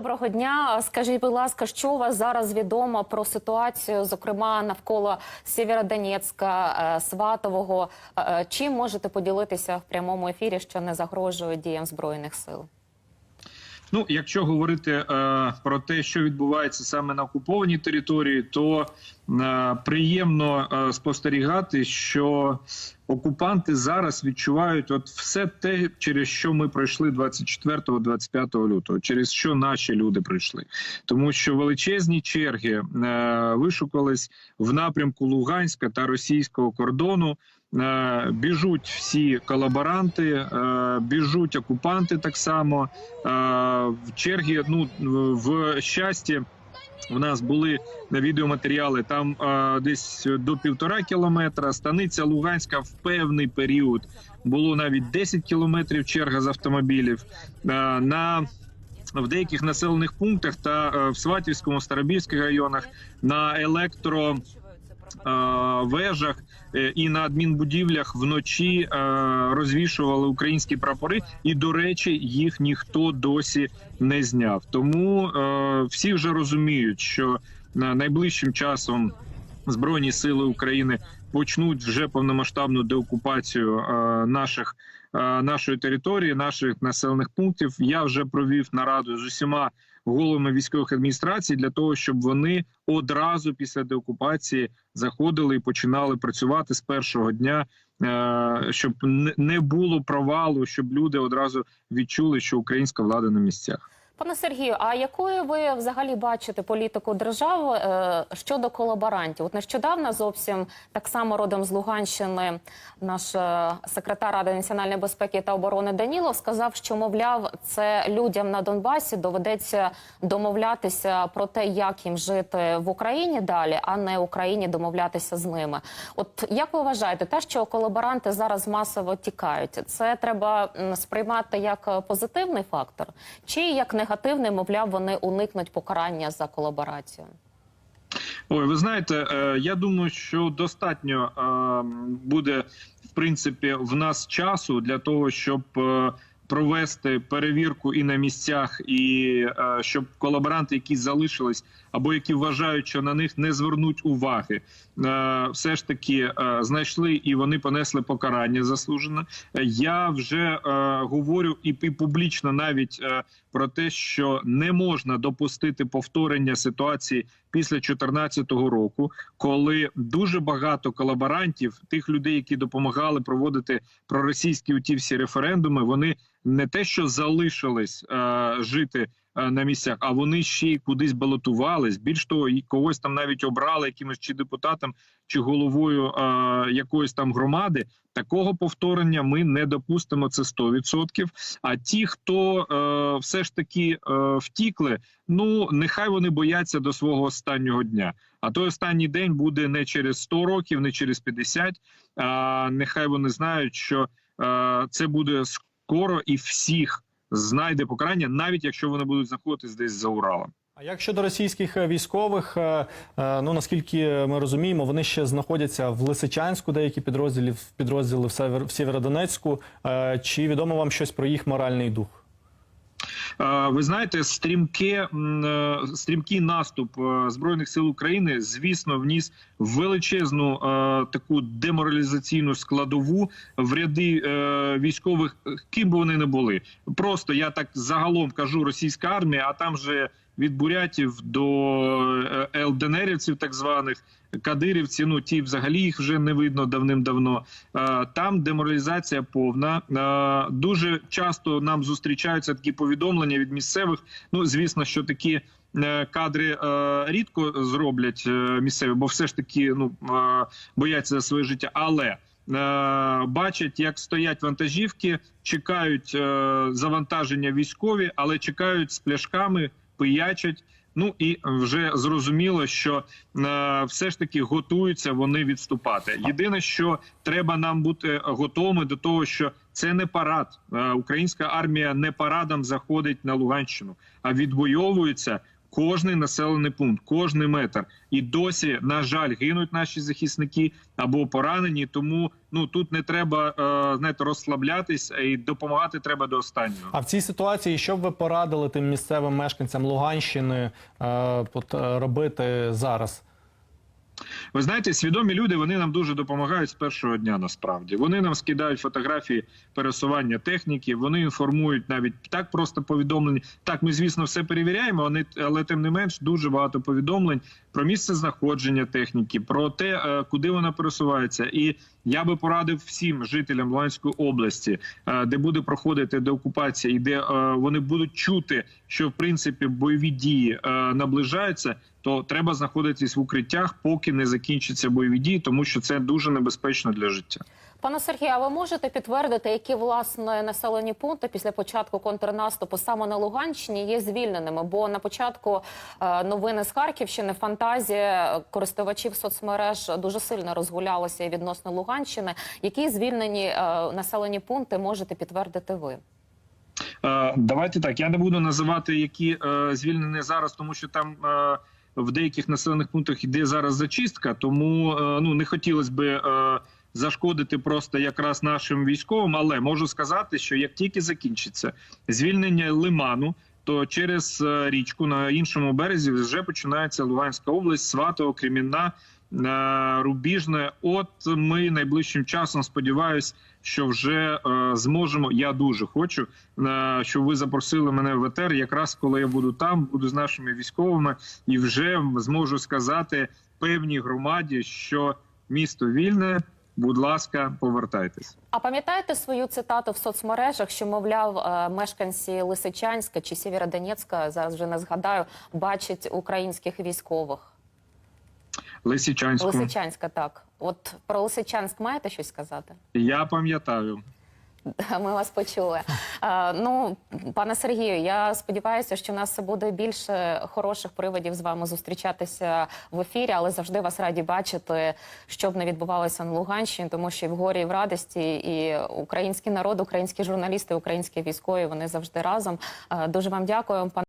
Доброго дня. Скажіть, будь ласка, що у вас зараз відомо про ситуацію, зокрема навколо Сєвєродонецька, е, Сватового? Е, Чим можете поділитися в прямому ефірі, що не загрожує діям збройних сил? Ну, якщо говорити е, про те, що відбувається саме на окупованій території, то е, приємно е, спостерігати, що окупанти зараз відчувають от все те, через що ми пройшли 24-25 лютого, через що наші люди пройшли, тому що величезні черги е, вишукались в напрямку Луганська та російського кордону. Е, Біжуть всі колаборанти, е, біжуть окупанти так само. Е, В черги, ну в щасті, в нас були відеоматеріали там десь до півтора кілометра. Станиця Луганська в певний період було навіть 10 кілометрів черга з автомобілів. На в деяких населених пунктах та в Сватівському, Старобільських районах на електро е, вежах е, і на адмінбудівлях вночі е, розвішували українські прапори, і до речі, їх ніхто досі не зняв. Тому е, всі вже розуміють, що е, найближчим часом збройні сили України почнуть вже повномасштабну деокупацію е, наших. е, Нашої території, наших населених пунктів я вже провів нараду з усіма головами військових адміністрацій для того, щоб вони одразу після деокупації заходили і починали працювати з першого дня, е, щоб не- не було провалу, щоб люди одразу відчули, що українська влада на місцях. Пане Сергію, а якою ви взагалі бачите політику держави е, щодо колаборантів? От нещодавно зовсім так само родом з Луганщини наш е, секретар Ради національної безпеки та оборони Данілов сказав, що мовляв, це людям на Донбасі доведеться домовлятися про те, як їм жити в Україні далі, а не Україні домовлятися з ними. От як ви вважаєте, те, що колаборанти зараз масово тікають, це треба сприймати як е, позитивний фактор, чи як негативний, мовляв, вони уникнуть покарання за колаборацію? Ой, ви знаєте, е, я думаю, що достатньо е, буде в принципі в нас часу для того, щоб е, провести перевірку і на місцях, і е, щоб колаборанти, які залишились, або які вважають, що на них не звернуть уваги, е, все ж таки е, знайшли і вони понесли покарання заслужене. Я вже говорю і, публічно навіть про те, що не можна допустити повторення ситуації після 2014 року, коли дуже багато колаборантів, тих людей, які допомагали проводити проросійські ті всі референдуми, вони не те, що залишились е, жити е, на місцях, а вони ще й кудись балотувались. Більш того, і когось там навіть обрали якимось чи депутатом, чи головою е, якоїсь там громади. Такого повторення ми не допустимо. Це 100%. А ті, хто е, все ж таки е, втікли, ну нехай вони бояться до свого останнього дня. А той останній день буде не через 100 років, не через 50. А нехай вони знають, що е, це буде скоро і всіх знайде покарання, навіть якщо вони будуть знаходитись десь за Уралом. А як щодо російських е, військових, е, е, ну наскільки ми розуміємо, вони ще знаходяться в Лисичанську, деякі підрозділи в підрозділи в Сєвєродонецьку. Чи відомо вам щось про їх моральний дух? Е, Ви знаєте, стрімке е, стрімкий наступ е, збройних сил України, звісно, вніс величезну таку деморалізаційну складову в ряди військових, ким би вони не були. Просто я так загалом кажу, російська армія, а там же від бурятів до е, ЛДНРівців, так званих кадирівці. Ну ті взагалі їх вже не видно давним-давно. Е, Там деморалізація повна. Е, Дуже часто нам зустрічаються такі повідомлення від місцевих. Ну звісно, що такі. Кадри е, рідко зроблять е, місцеві, бо все ж таки ну е, бояться за своє життя. Але е, бачать, як стоять вантажівки, чекають е, завантаження військові, але чекають з пляшками, пиячать. Ну і вже зрозуміло, що е, все ж таки готуються вони відступати. Єдине, що треба нам бути готовими до того, що це не парад. Е, українська армія не парадом заходить на Луганщину, а відвоюється кожний населений пункт, кожний метр. І досі, на жаль, гинуть наші захисники або поранені. Тому ну тут не треба е, знаєте, розслаблятись і допомагати треба до останнього. А в цій ситуації, що б ви порадили тим місцевим мешканцям Луганщини е, е, робити зараз? Ви знаєте, свідомі люди вони нам дуже допомагають з першого дня. Насправді вони нам скидають фотографії пересування техніки. Вони інформують навіть так просто повідомлення. Так, ми звісно все перевіряємо, але, але тим не менш дуже багато повідомлень про місце знаходження техніки, про те, е, куди вона пересувається. І я би порадив всім жителям Луганської області, е, де буде проходити деокупація, і де е, вони будуть чути, що в принципі бойові дії е, наближаються. То треба знаходитись в укриттях, поки не закінчаться бойові дії, тому що це дуже небезпечно для життя. Пане Сергію, а ви можете підтвердити, які власне населені пункти після початку контрнаступу саме на Луганщині є звільненими? Бо на початку е, новини з Харківщини фантазія користувачів соцмереж дуже сильно розгулялася відносно Луганщини. Які звільнені е, населені пункти можете підтвердити ви? Е, Давайте так. Я не буду називати, які звільнені зараз, тому що там в деяких населених пунктах йде зараз зачистка. Тому ну не хотілося би зашкодити просто якраз нашим військовим. Але можу сказати, що як тільки закінчиться звільнення лиману. То через е, річку на іншому березі вже починається Луганська область, Сватово, Кремінна, е, Рубіжне. От ми найближчим часом сподіваюсь, що вже е, зможемо. Я дуже хочу, щоб ви запросили мене в ЕТР, якраз коли я буду там, буду з нашими військовими, і вже зможу сказати певній громаді, що місто вільне. Будь ласка, повертайтесь. А пам'ятаєте свою цитату в соцмережах, що мовляв е, мешканці Лисичанська чи Сєвєродонецька, зараз вже не згадаю, бачать українських військових? Лисичанську. Лисичанська, так. От про Лисичанськ маєте щось сказати? Я пам'ятаю. Ми вас почули. Е, ну, пане Сергію, я сподіваюся, що в нас буде більше хороших приводів з вами зустрічатися в ефірі, але завжди вас раді бачити, що б не відбувалося на Луганщині, тому що і в горі, і в радості, і український народ, українські журналісти, українські військові вони завжди разом. Е, дуже вам дякую, пане.